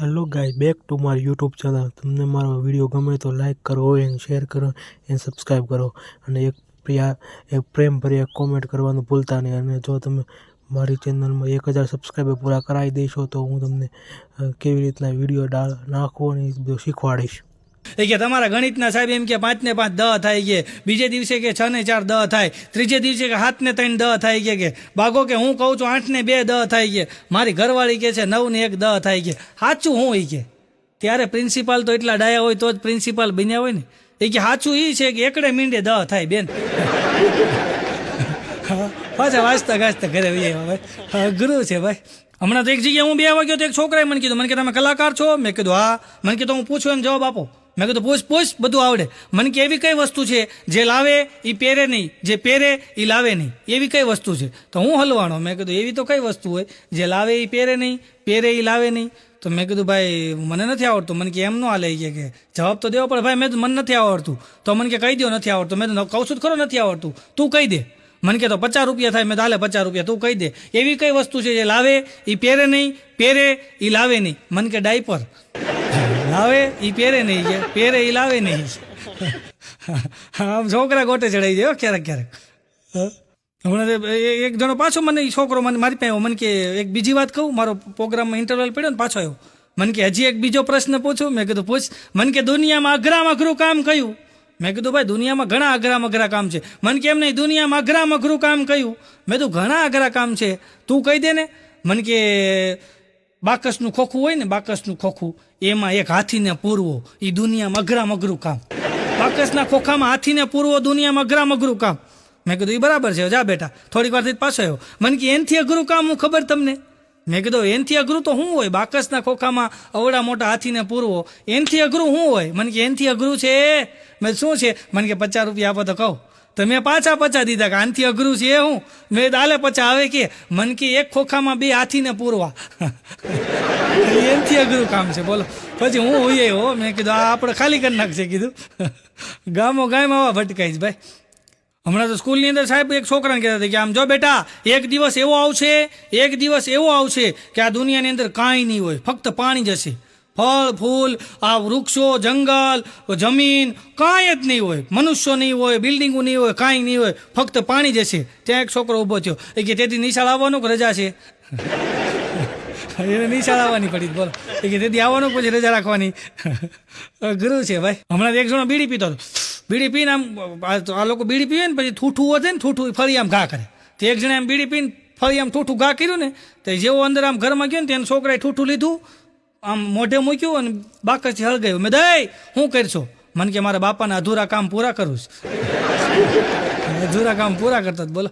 Hello guys back to my YouTube channel તમને મારો video ગમે તો લાઇક કરો એન્ડ શેર કરો એન્ડ સબસ્ક્રાઈબ કરો. અને એક પ્રિયા, એક પ્રેમભરી એક કોમેન્ટ કરવાનું ભૂલતા નહીં. અને જો તમે મારી ચેનલમાં એક હજાર સબસ્ક્રાઈબર પૂરા કરાવી દેશો તો હું તમને કેવી રીતના વીડિયો ડા નાખવો અને એ બધું શીખવાડીશ. એ કે તમારા ગણિતના સાહેબ એમ કે પાંચ ને પાંચ દહ થાય કે બીજે દિવસે કે છ ને ચાર દહ થાય, ત્રીજે દિવસે કે સાત ને ત્રણ દહ થાય કે કે. ભાગો કે હું કહું છું આઠ ને બે દહ થાય કે. મારી ઘરવાળી કે છે નવ ને એક દહ થાય કે. સાચું હું એ કે? ત્યારે પ્રિન્સિપાલ તો એટલા ડાયા હોય તો જ પ્રિન્સિપાલ બન્યા હોય ને. એ કે સાચું એ છે કે એકડે મીંડે દહ થાય બેન. પાછા વાંચતા ગાજતા ઘરે ભાઈ. ગુરુ છે ભાઈ. હમણાં તો એક જગ્યાએ હું બે વાગ્યો તો એક છોકરાએ મને કીધું, મને કે તમે કલાકાર છો? મેં કીધું, હા. મને કીધું, હું પૂછું, એમ જવાબ આપો. મેં કીધું, પૂછ પૂછ, બધું આવડે. મને કે, એવી કઈ વસ્તુ છે જે લાવે એ પહેરે નહીં. જે પહેરે એ લાવે નહીં. એવી કઈ વસ્તુ છે? તો હું હલવાણો? મેં કીધું, એવી તો કઈ વસ્તુ હોય જે લાવે એ પહેરે નહીં, પહેરે એ લાવે નહીં. તો મેં કીધું, ભાઈ, મને નથી આવડતું. મને કે, એમ ન હાલે. કે કે, જવાબ તો દેવો પડે ભાઈ, મેં મને નથી આવડતું. તો મને કે, કહી દો નથી આવડતું. મેં તો કહું છું ખરો, નથી આવડતું. તું કહી દે. મને કે, તો પચાસ રૂપિયા થાય. મેં તો હાલે, પચાસ રૂપિયા, તું કહી દે. એવી કઈ વસ્તુ છે જે લાવે એ પહેરે નહીં, પહેરે એ લાવે નહીં. મને કે, ડાયપર. લાવે એ પહેરે નહીં છે. પહેરે એ લાવે નહીં આમ છોકરા ગોટે ચડાઈ જાય ક્યારેક ક્યારેક. હમણાં તો એક જણો પાછો મને છોકરો મને, મારી પાસે. મને કે એક બીજી વાત કહું, મારો પ્રોગ્રામમાં ઇન્ટરવલ પડ્યો ને પાછો આવ્યો. મને કે, હજી એક બીજો પ્રશ્ન પૂછું. મેં કીધું, પૂછ. મને કે, દુનિયામાં અઘરામાં અઘરું કામ કયું? મેં કીધું, ભાઈ, દુનિયામાં ઘણા અઘરામાં અઘરા કામ છે. મને કેમ નહીં, દુનિયામાં અઘરા અઘરું કામ કયું? મેં કીધું, ઘણા અઘરા કામ છે. તું કહી દે ને. મને કે બાકસનું ખોખું હોય ને બાકસનું ખોખું, એમાં એક હાથીને પૂરવો એ દુનિયામાં અઘરામાં અઘરું કામ. બાકસના ખોખામાં હાથીને પૂરવો, દુનિયામાં અઘરામાં અઘરું કામ. મેં કીધું એ બરાબર છે, જા બેટા, થોડીક વારથી પાછો આવ્યો. મને કે, એનથી અઘરું કામ હું ખબર તમને? મેં કીધું, એનથી અઘરું તો શું હોય? બાકસના ખોખામાં અવડા મોટા હાથીને પૂરવો, એનથી અઘરું શું હોય? મને કે, એનથી અઘરું છે. મેં શું છે? મને કે, પચાસ રૂપિયા આપો તો કહું. તો મેં પાછા પચા દીધા કે આનથી અઘરું છે એ હું. મેં દાલે પચા આવે કે, મન કે એક ખોખામાં બે હાથીને પૂરવા. એનથી અઘરું કામ છે, બોલો. પછી હું હોઈએ હો મેં કીધું, આ આપણે ખાલી કરી નાખશે, કીધું. ગામો ગામ આવા ભટકાઈશ ભાઈ. હમણાં તો સ્કૂલની અંદર સાહેબ એક છોકરાને કહેતા હતા કે, આમ જો બેટા, એક દિવસ એવો આવશે, એક દિવસ એવો આવશે કે આ દુનિયાની અંદર કાંઈ નહીં હોય, ફક્ત પાણી જ હશે. ફળ, ફૂલ, આ વૃક્ષો, જંગલ, જમીન, કાંઈ જ નહીં હોય. મનુષ્યો નહીં હોય, બિલ્ડિંગો નહીં હોય, કાંઈ નહીં હોય. ફક્ત પાણી જ છે ત્યાં એક છોકરો ઊભો થયો. એ કે તેથી નિશાળ આવવાનું કે રજા છે? એને નિશાળ આવવાની પડી. બોલો. એ કે તેથી આવવાનું પછી રજા રાખવાની? ગુરુ છે ભાઈ. હમણાં એક જણો બીડી પીતો હતો. બીડી પીને આમ, આ લોકો બીડી પીવે ને પછી ઠૂઠું વધે ને ઠૂઠું ફરી આમ ઘા કરે. તો એક જણે આમ બીડી પીને ફરી આમ ઠૂઠું ઘા કર્યું ને, તો જેવો અંદર આમ ઘરમાં ગયો ને તેને છોકરાએ ઠૂઠું લીધું. આમ મોઢે મૂક્યું અને બાકસથી હળગાયું મેં દઈ હું કરશો? મને કે, મારા બાપાના અધૂરા કામ પૂરા કરું છું. અધૂરા કામ પૂરા કરતા બોલો.